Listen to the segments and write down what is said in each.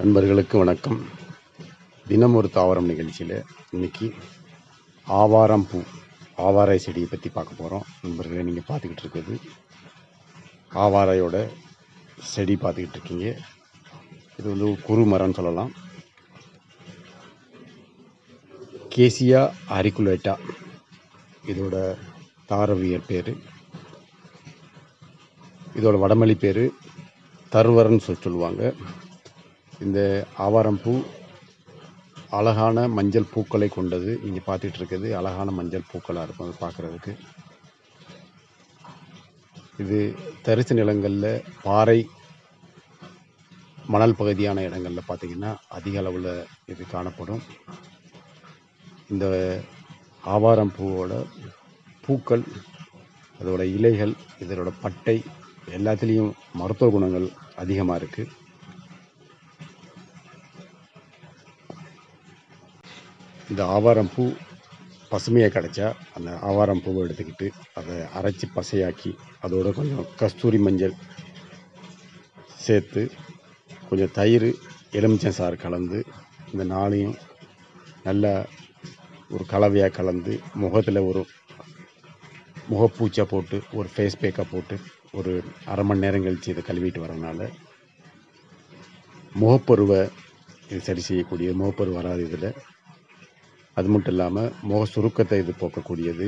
நண்பர்களுக்கு வணக்கம். தினம் ஒரு தாவரம் நிகழ்ச்சியில் இன்னைக்கு ஆவாரம் பூ ஆவாரை செடியை பற்றி பார்க்க போகிறோம் நண்பர்களை நீங்கள் பார்த்துக்கிட்டு இருக்குது ஆவாரையோட செடி பார்த்துக்கிட்டு இருக்கீங்க. இது வந்து குறு மரம்னு சொல்லலாம். கேசியா அரிக்குலேட்டா இதோட தாரவியர் பேர். இதோட வடமொழி பேர் தருவரன்னு சொல்லி சொல்லுவாங்க. இந்த ஆவாரம் பூ அழகான மஞ்சள் பூக்களை கொண்டது இங்கே பார்த்துட்டு இருக்கிறது அழகான மஞ்சள் பூக்களாக இருக்கும் அது பார்க்குறதுக்கு. இது தரிசு நிலங்களில் பாறை மணல் பகுதியான இடங்களில் பார்த்தீங்கன்னா அதிக அளவில் இது காணப்படும். இந்த ஆவாரம் பூவோட பூக்கள் அதோட இலைகள் இதனோட பட்டை எல்லாத்துலேயும் மருத்துவ குணங்கள் அதிகமாக இருக்குது இந்த ஆவாரம் பூ பசுமையாக கிடச்சா அந்த ஆவாரம் பூவை எடுத்துக்கிட்டு அதை அரைச்சி பசையாக்கி அதோட கொஞ்சம் கஸ்தூரி மஞ்சள் சேர்த்து கொஞ்சம் தயிர் எலுமிச்சம் சாறு கலந்து இந்த நாளையும் நல்லா ஒரு கலவையாக கலந்து முகத்தில் ஒரு முகப்பூச்சை போட்டு ஒரு ஃபேஸ் பேக்கை போட்டு ஒரு அரை மணி நேரம் கழித்து இதை கழுவிட்டு வரனால முகப்பருவை இது சரி செய்யக்கூடிய முகப்பரு வராது இதில் அது மட்டும் இல்லாமல் முக சுருக்கத்தை இது போக்கக்கூடியது.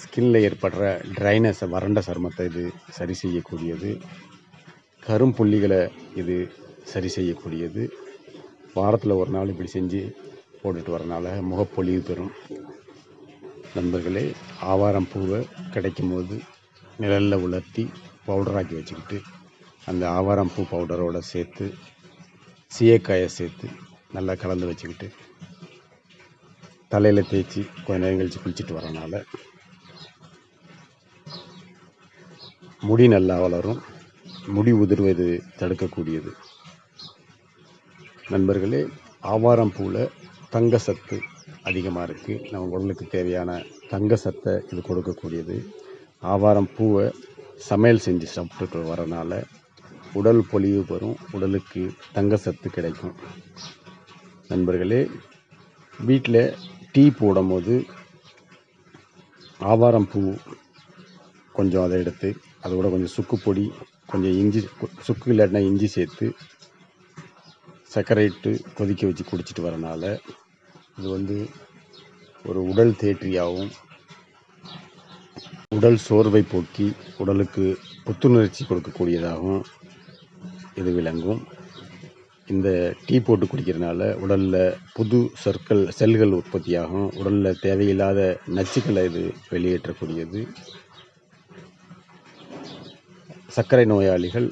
ஸ்கின்ல ஏற்படுற ட்ரைனஸை வறண்ட சருமத்தை இது சரி செய்யக்கூடியது. கரும்புள்ளிகளை இது சரி செய்யக்கூடியது. வாரத்தில் ஒரு நாள் இப்படி செஞ்சு போட்டுட்டு வரனால முகப்பொலிவு பெறும். நண்பர்களே ஆவாரம் பூவை கிடைக்கும் போது நிழலில் உலர்த்தி பவுடராக்கி வச்சுக்கிட்டு அந்த ஆவாரம் பூ பவுடரோடு சேர்த்து சீயக்காயை சேர்த்து நல்லா கலந்து வச்சுக்கிட்டு தலையில் தேய்ச்சி கொஞ்ச நேரம் கழித்து குளிச்சுட்டு வரனால முடி நல்லா வளரும். முடி உதிர்வது தடுக்கக்கூடியது. நண்பர்களே ஆவாரம் பூவில் தங்க சத்து அதிகமாக இருக்குது நம்ம உடலுக்கு தேவையான தங்க சத்தை இது கொடுக்கக்கூடியது. ஆவாரம் பூவை சமையல் செஞ்சு சாப்பிட்டுட்டு வரனால உடல் பொலிவு பெறும். உடலுக்கு தங்க சத்து கிடைக்கும். நண்பர்களே வீட்டில் டீ போடும்போது ஆவாரம் பூ கொஞ்சம் அதை எடுத்து அதோட கொஞ்சம் சுக்கு பொடி கொஞ்சம் இஞ்சி கு- சுக்கு இல்லாட்டினா இஞ்சி சேர்த்து சர்க்கரை இட்டு கொதிக்க வச்சு குடிச்சிட்டு வரனால இது வந்து ஒரு உடல் தேற்றியாகவும் உடல் சோர்வை போக்கி உடலுக்கு புத்துணர்ச்சி கொடுக்கக்கூடியதாகவும் இது விளங்கும். இந்த டீ போட்டு குடிக்கிறனால உடலில் புது சொற்கள் செல்கள் உற்பத்தியாகும். உடலில் தேவையில்லாத நச்சுக்களை இது வெளியேற்றக்கூடியது. சர்க்கரை நோயாளிகள்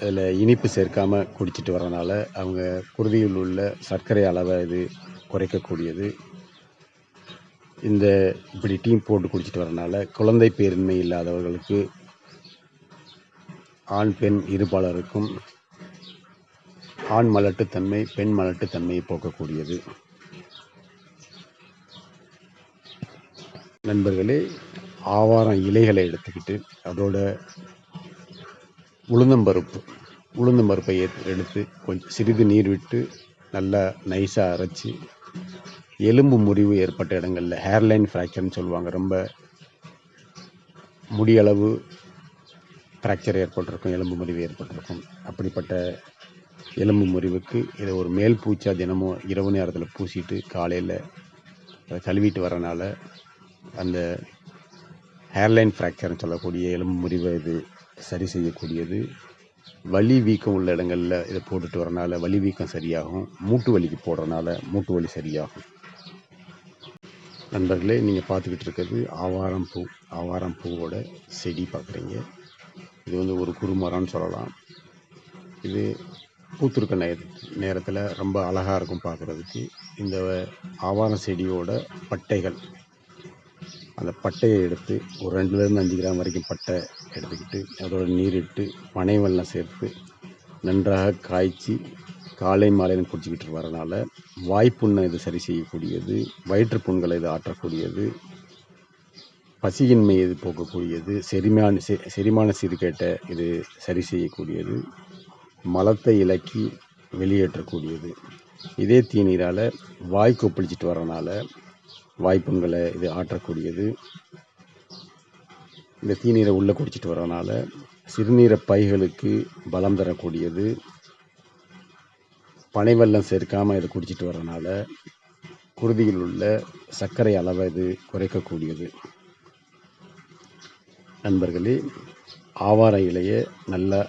அதில் இனிப்பு சேர்க்காமல் குடிச்சிட்டு வரனால அவங்க குருதியில் உள்ள சர்க்கரை அளவை இது குறைக்கக்கூடியது. இந்த இப்படி டீ போட்டு குடிச்சிட்டு வரனால குழந்தை பேரின்மை இல்லாதவர்களுக்கு ஆண் பெண் இருபாலருக்கும் ஆண் மலட்டுத்தன்மை பெண் மலட்டுத்தன்மையை போக்கக்கூடியது. நண்பர்களே ஆவாரம் இலைகளை எடுத்துக்கிட்டு அதோட உளுந்தம்பருப்பு உளுந்தம்பருப்பை எடுத்து கொஞ்சம் சிறிது நீர் விட்டு நல்லா நைஸாக அரைச்சி எலும்பு முறிவு ஏற்பட்ட இடங்களில் ஹேர்லைன் ஃப்ராக்சர்னு சொல்லுவாங்க ரொம்ப முடியளவு ஃப்ராக்சர் ஏற்பட்டிருக்கும் எலும்பு முறிவு ஏற்பட்டிருக்கும். அப்படிப்பட்ட எலும்பு முறிவுக்கு இதை ஒரு மேல் பூச்சா தினமும் இரவு நேரத்தில் பூசிட்டு காலையில் அதை கழுவிட்டு வரனால அந்த ஹேர்லைன் ஃப்ராக்சர்னு சொல்லக்கூடிய எலும்பு முறிவை இது சரி செய்யக்கூடியது. வலி வீக்கம் உள்ள இடங்களில் இதை போட்டுட்டு வரனால வலி வீக்கம் சரியாகும். மூட்டு வலிக்கு போடுறனால மூட்டு வலி சரியாகும். நண்பர்களே நீங்கள் பார்த்துக்கிட்டு இருக்கிறது ஆவாரம் பூ. ஆவாரம் பூவோட செடி பார்க்குறீங்க. இது வந்து ஒரு குறுமரம்னு சொல்லலாம். இது பூத்திருக்க நே நேரத்தில் ரொம்ப அழகாக இருக்கும் பார்க்குறதுக்கு இந்த ஆவாரம் செடியோட பட்டைகள். அந்த பட்டையை எடுத்து ஒரு ரெண்டுலேருந்து அஞ்சு கிராம் வரைக்கும் பட்டை எடுத்துக்கிட்டு அதோட நீரிட்டு பனை வெள்ளம் சேர்த்து நன்றாக காய்ச்சி காலை மாலையில் குடிச்சிக்கிட்டு வரனால வாய்ப்புண்ணை இது சரி செய்யக்கூடியது வயிற்றுப்புண்களை இது ஆற்றக்கூடியது பசியின்மை இது போக்கக்கூடியது செரிமான செரிமான சீர்கேட்டை இது சரி செய்யக்கூடியது. மலத்தை இலக்கி வெளியேற்றக்கூடியது. இதே தீநீரால் வாய் கொப்பளிச்சிட்டு வரனால வாய்ப்புங்களை இது ஆற்றக்கூடியது. இந்த தீநீரை உள்ளே குடிச்சிட்டு வரனால சிறுநீர பைகளுக்கு பலம் தரக்கூடியது. பனை வெள்ளம் சேர்க்காமல் இதை குடிச்சிட்டு வரனால குருதியில் உள்ள சர்க்கரை அளவை இது குறைக்கக்கூடியது. நண்பர்களே ஆவார இலையை நல்லா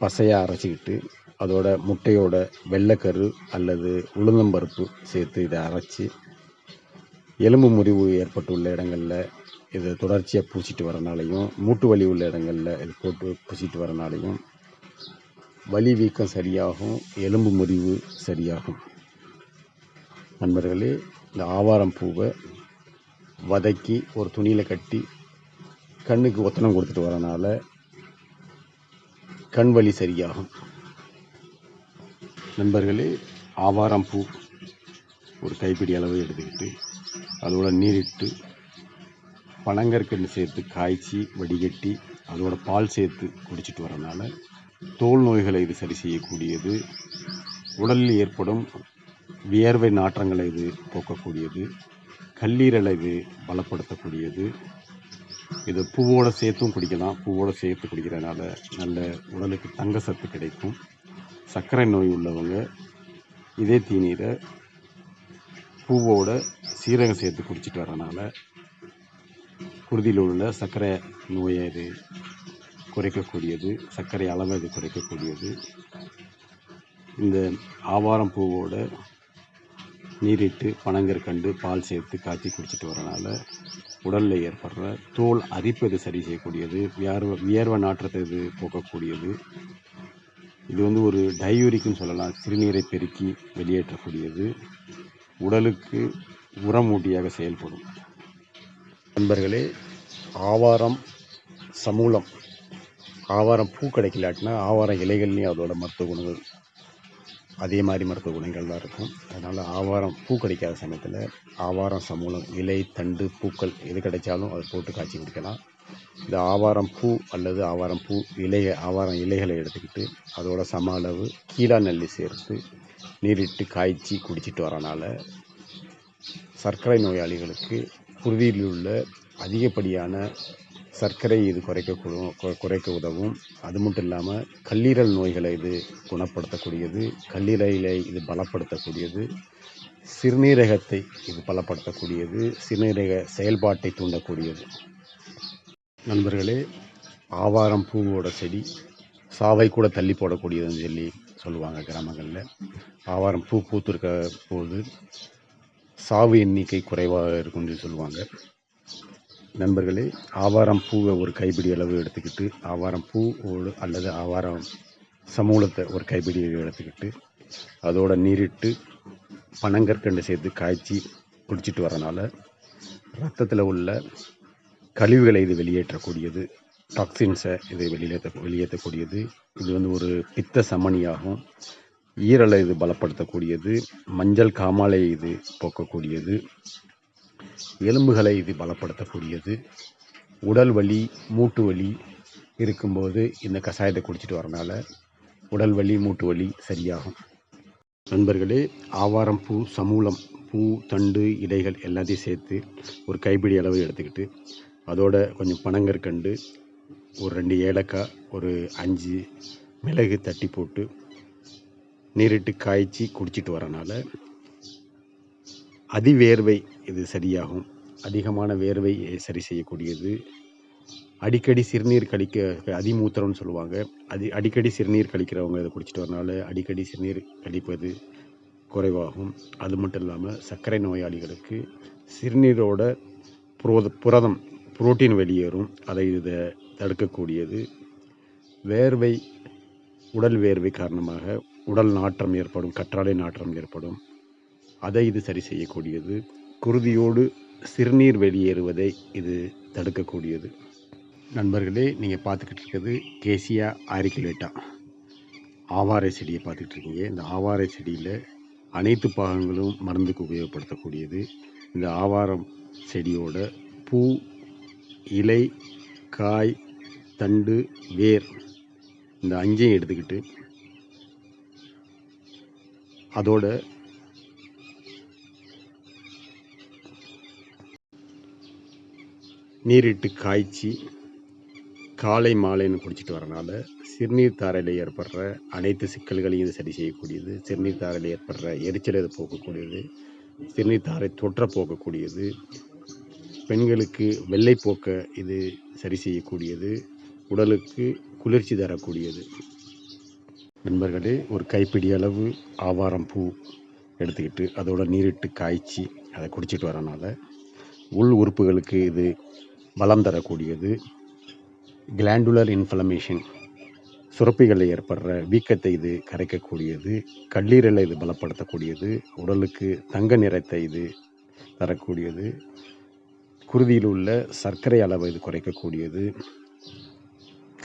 பசையாக அரைச்சிக்கிட்டு அதோட முட்டையோட வெள்ளைக்கரு அல்லது உளுந்தம்பருப்பு சேர்த்து இதை அரைச்சி எலும்பு முறிவு ஏற்பட்டுள்ள இடங்களில் இதை தொடர்ச்சியாக பூசிட்டு வரனாலையும் மூட்டு வலி உள்ள இடங்களில் இது போட்டு பூசிட்டு வரனாலையும் வலி வீக்கம் சரியாகும் எலும்பு முறிவு சரியாகும். நண்பர்களே இந்த ஆவாரம் பூவை வதக்கி ஒரு துணியில் கட்டி கண்ணுக்கு ஒத்தனம் கொடுத்துட்டு வரனால கண் வலி சரியாகும். நண்பர்களே ஆவாரம் பூ ஒரு கைப்பிடி அளவு எடுத்துக்கிட்டு அதோட நீரிட்டு பனங்கற்கண்டு சேர்த்து காய்ச்சி வடிகட்டி அதோட பால் சேர்த்து குடிச்சிட்டு வரனால தோல் நோய்களை இது சரி செய்யக்கூடியது. உடலில் ஏற்படும் வியர்வை நாற்றங்களை இது போக்கக்கூடியது. கல்லீரலை இது பலப்படுத்தக்கூடியது. இது பூவோடு சேர்த்தும் குடிக்கலாம். பூவோடு சேர்த்து குடிக்கிறனால நல்ல உடலுக்கு தங்க சத்து கிடைக்கும். சர்க்கரை நோய் உள்ளவங்க இதே தீநீரை பூவோட சீரகம் சேர்த்து குடிச்சிட்டு வரனால குருதியில் உள்ள சர்க்கரை நோயை இது குறைக்கக்கூடியது. சர்க்கரை அளவை இது குறைக்கக்கூடியது. இந்த ஆவாரம் பூவோட நீரிட்டு பனங்கற்கண்டு பால் சேர்த்து காய்ச்சி குடிச்சிட்டு வரனால உடலில் ஏற்படுற தோல் அரிப்பு இது சரி செய்யக்கூடியது? வியர்வை வியர்வை நாற்றத்தை இது போக்கக்கூடியது? இது வந்து ஒரு டையூரிக்குன்னு சொல்லலாம். சிறுநீரை பெருக்கி வெளியேற்றக்கூடியது. உடலுக்கு உரமூட்டியாக செயல்படும். நண்பர்களே ஆவாரம் சமூலம். ஆவாரம் பூ கிடைக்கலாட்டினா ஆவாரம் இலைகள்லேயும் அதோட மருத்துவ குணங்கள். அதே மாதிரி மருத்துவ குணங்கள் தான் இருக்கும். அதனால் ஆவாரம் பூ கிடைக்காத சமயத்தில் ஆவாரம் சமூலம் இலை தண்டு பூக்கள் எது கிடைச்சாலும் அதை போட்டு காய்ச்சி குடிக்கலாம். இந்த ஆவாரம் பூ அல்லது ஆவாரம் பூ இலையை ஆவாரம் இலைகளை எடுத்துக்கிட்டு அதோட சம அளவு கீழா நெல்லி சேர்த்து நீரிட்டு காய்ச்சி குடிச்சிட்டு வரனால சர்க்கரை நோயாளிகளுக்கு குருதியில் உள்ள அதிகப்படியான சர்க்கரை இது குறைக்க குறைக்க உதவும். அது மட்டும் இல்லாமல் கல்லீரல் நோய்களை இது குணப்படுத்தக்கூடியது. கல்லீரலை இது பலப்படுத்தக்கூடியது. சிறுநீரகத்தை இது பலப்படுத்தக்கூடியது. சிறுநீரக செயல்பாட்டை தூண்டக்கூடியது. நண்பர்களே ஆவாரம் பூவோட செடி சாவை கூட தள்ளி போடக்கூடியதுன்னு சொல்லி சொல்லுவாங்க கிராமங்களில். ஆவாரம் பூ பூத்திருக்க போது சாவு எண்ணிக்கை குறைவாக இருக்கும்னு சொல்லுவாங்க. நண்பர்களே ஆவாரம் பூவை ஒரு கைப்பிடி அளவு எடுத்துக்கிட்டு ஆவாரம் பூவோடு அல்லது ஆவாரம் சமூலத்தை ஒரு கைப்பிடி எடுத்துக்கிட்டு அதோட நீரிட்டு பனங்கற்கண்டு சேர்த்து காய்ச்சி குடிச்சிட்டு வரனால ரத்தத்தில் உள்ள கழிவுகளை இது வெளியேற்றக்கூடியது டாக்ஸின்ஸை இது வெளியேற்ற வெளியேற்றக்கூடியது. இது வந்து ஒரு பித்த சமணியாகும். ஈரலை இது பலப்படுத்தக்கூடியது. மஞ்சள் காமாலை இது போக்கக்கூடியது. எலும்புகளை இது பலப்படுத்தக்கூடியது. உடல் வலி மூட்டு வலி இருக்கும்போது இந்த கஷாயத்தை குடிச்சிட்டு வரனால உடல் வலி மூட்டு வலி சரியாகும். நண்பர்களே ஆவாரம் பூ சமூலம் பூ தண்டு இலைகள் எல்லாத்தையும் சேர்த்து ஒரு கைப்பிடி அளவு எடுத்துக்கிட்டு அதோட கொஞ்சம் பனங்கற்கண்டு ஒரு ரெண்டு ஏலக்காய் ஒரு அஞ்சு மிளகு தட்டி போட்டு நீரிட்டு காய்ச்சி குடிச்சிட்டு வரனால அதிவேர்வை இது சரியாகும். அதிகமான வேர்வை சரி செய்யக்கூடியது. அடிக்கடி சிறுநீர் கழிக்க அதிமூத்திரம்னு சொல்லுவாங்க. அது அடிக்கடி சிறுநீர் கழிக்கிறவங்க இதை குடிச்சிட்டு வரனால அடிக்கடி சிறுநீர் கழிப்பது குறைவாகும். அது மட்டும் இல்லாமல் சர்க்கரை நோயாளிகளுக்கு சிறுநீரோட புரோத புரதம் புரோட்டீன் வெளியேறும். அதை இதை தடுக்கக்கூடியது. வேர்வை உடல் வேர்வை காரணமாக உடல் நாற்றம் ஏற்படும் கற்றாழை நாற்றம் ஏற்படும். அதை இது சரி செய்யக்கூடியது. குருதியோடு சிறுநீர் வெளியேறுவதை இது தடுக்கக்கூடியது. நண்பர்களே நீங்கள் பார்த்துக்கிட்டு இருக்கிறது கேசியா ஆரிக்குலேட்டா ஆவாரை செடியை பார்த்துக்கிட்டு இருக்கீங்க இந்த ஆவாரை செடியில் அனைத்து பாகங்களும் மருந்துக்கு உபயோகப்படுத்தக்கூடியது. இந்த ஆவாரம் செடியோட பூ இலை காய் தண்டு வேர் இந்த அஞ்சையும் எடுத்துக்கிட்டு அதோட நீரிட்டு காய்ச்சி காலை மாலைன்னு குடிச்சிட்டு வரனால சிறுநீர் தாரையில் ஏற்படுற அனைத்து சிக்கல்களையும் இது சரி செய்யக்கூடியது. சிறுநீர் தாரையில் ஏற்படுற எரிச்சல் இது போக்கக்கூடியது சிறுநீர் தாரை தொற்ற போக்கக்கூடியது பெண்களுக்கு வெள்ளைப்போக்க இது சரி செய்யக்கூடியது. உடலுக்கு குளிர்ச்சி தரக்கூடியது. நண்பர்களே ஒரு கைப்பிடி அளவு ஆவாரம் பூ எடுத்துக்கிட்டு அதோட நீரிட்டு காய்ச்சி அதை குடிச்சிட்டு வரனால உள் உறுப்புகளுக்கு இது பலம் தரக்கூடியது. கிளாண்டுலர் இன்ஃப்ளமேஷன் சுரப்பிகளில் ஏற்படுற வீக்கத்தை இது கரைக்கக்கூடியது. கல்லீரலை இது பலப்படுத்தக்கூடியது. உடலுக்கு தங்க நிறத்தை இது தரக்கூடியது. குருதியில் உள்ள சர்க்கரை அளவை இது குறைக்கக்கூடியது.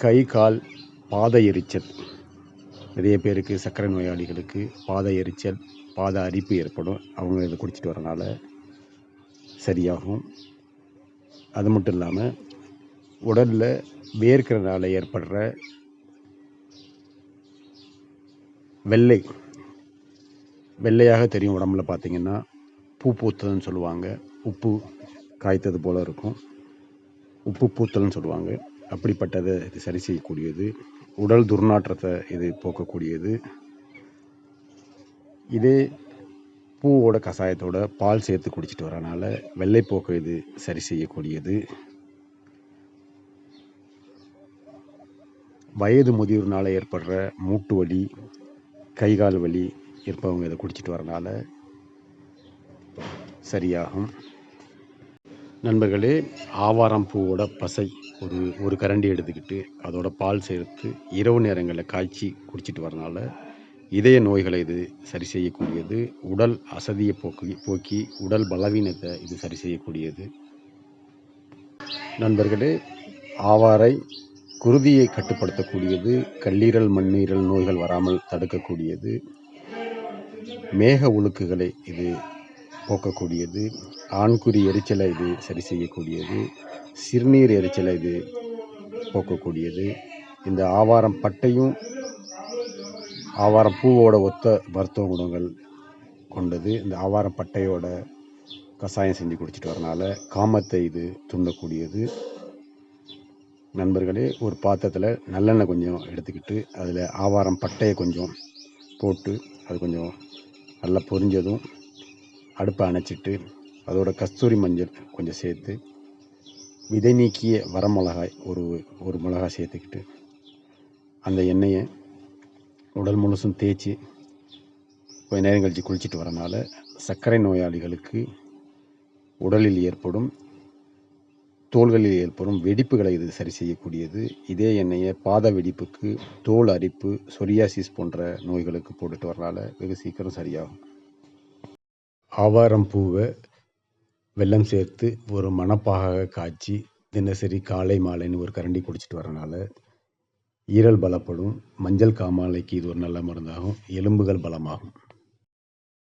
கை கால் பாத எரிச்சல். நிறைய பேருக்கு சர்க்கரை நோயாளிகளுக்கு பாத எரிச்சல் பாத அரிப்பு ஏற்படும். அவங்க இதை குடிச்சிட்டு வரனால சரியாகும். அது மட்டும் இல்லாமல் உடலில் வேர்க்கிறனால ஏற்படுற வெள்ளை வெள்ளையாக தெரியும் உடம்புல பார்த்தீங்கன்னா பூ பூத்ததுன்னு சொல்லுவாங்க. உப்பு காய்த்தது போல் இருக்கும். உப்பு பூத்தல்னு சொல்லுவாங்க. அப்படிப்பட்டதை இது சரி செய்யக்கூடியது. உடல் துர்நாற்றத்தை இது போக்கக்கூடியது. இதே பூவோட கஷாயத்தோட பால் சேர்த்து குடிச்சிட்டு வரனால வெள்ளைப்போக்கு இது சரி செய்யக்கூடியது. வயது முதியோர்னால் ஏற்படுற மூட்டு வலி கை கால் வலி இருப்பவங்க இதை குடிச்சிட்டு வரனால சரியாகும். நண்பர்களே ஆவாரம் பூவோட பசை ஒரு ஒரு கரண்டி எடுத்துக்கிட்டு அதோட பால் சேர்த்து இரவு நேரங்களில் காய்ச்சி குடிச்சிட்டு வரனால இதய நோய்களை இது சரி செய்யக்கூடியது. உடல் அசதியை போக்கி போக்கி உடல் பலவீனத்தை இது சரி செய்யக்கூடியது. நண்பர்களே ஆவாரை குருதியை கட்டுப்படுத்தக்கூடியது கல்லீரல் மண்ணீரல் நோய்கள் வராமல் தடுக்கக்கூடியது மேக ஒழுக்குகளை இது போக்கக்கூடியது ஆண்குறி எரிச்சலை இது சரி செய்யக்கூடியது சிறுநீர் எரிச்சலை இது போக்கக்கூடியது. இந்த ஆவாரம் பட்டையும் ஆவாரம் பூவோட ஒத்த மருத்துவ குணங்கள் கொண்டது. இந்த ஆவாரம் பட்டையோட கஷாயம் செஞ்சு குடிச்சிட்டு வரனால காமத்தை இது தூண்டக்கூடியது. நண்பர்களே ஒரு பாத்திரத்தில் நல்லெண்ணெய் கொஞ்சம் எடுத்துக்கிட்டு அதில் ஆவாரம் பட்டையை கொஞ்சம் போட்டு அது கொஞ்சம் நல்லா பொரிஞ்சதும் அடுப்பை அணைச்சிட்டு அதோட கஸ்தூரி மஞ்சள் கொஞ்சம் சேர்த்து விதை நீக்கிய வரமிளகாய் ஒரு ஒரு மிளகாய் சேர்த்துக்கிட்டு அந்த எண்ணெயை உடல் முழுசும் தேய்ச்சி கொஞ்ச நேரம் கழித்து குளிச்சுட்டு வரனால சர்க்கரை நோயாளிகளுக்கு உடலில் ஏற்படும் தோள்களில் ஏற்படும் வெடிப்புகளை இது சரி செய்யக்கூடியது. இதே எண்ணெயை பாத வெடிப்புக்கு தோல் அரிப்பு சொரியாசிஸ் போன்ற நோய்களுக்கு போட்டுட்டு வரனால வெகு சீக்கிரம் சரியாகும். ஆவாரம் பூவை வெல்லம் சேர்த்து ஒரு மணப்பாக காய்ச்சி தினசரி காலை மாலைன்னு ஒரு கரண்டி குடிச்சிட்டு வரனால ஈரல் பலப்படும் மஞ்சள் காமாலைக்கு இது ஒரு நல்ல மருந்தாகும். எலும்புகள் பலமாகும்.